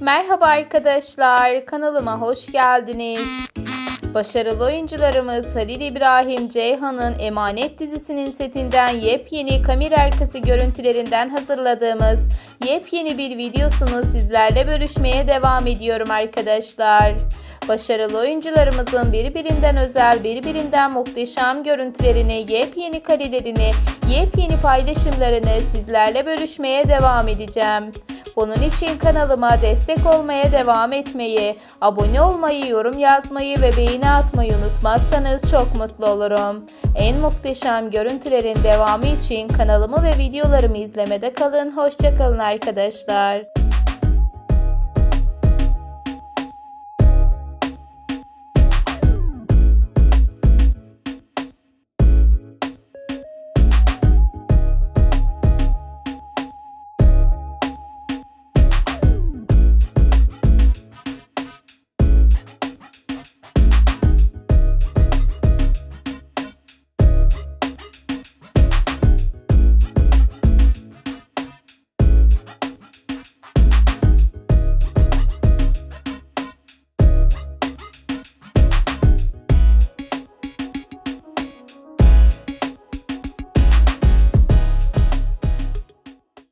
Merhaba arkadaşlar, kanalıma hoş geldiniz. Başarılı oyuncularımız Halil İbrahim Ceyhan'ın Emanet dizisinin setinden yepyeni kamera arkası görüntülerinden hazırladığımız yepyeni bir videosunu sizlerle bölüşmeye devam ediyorum arkadaşlar. Başarılı oyuncularımızın birbirinden özel, birbirinden muhteşem görüntülerini, yepyeni karelerini, yepyeni paylaşımlarını sizlerle bölüşmeye devam edeceğim. Bunun için kanalıma destek olmaya devam etmeyi, abone olmayı, yorum yazmayı ve beğeni atmayı unutmazsanız çok mutlu olurum. En muhteşem görüntülerin devamı için kanalımı ve videolarımı izlemede kalın. Hoşçakalın arkadaşlar.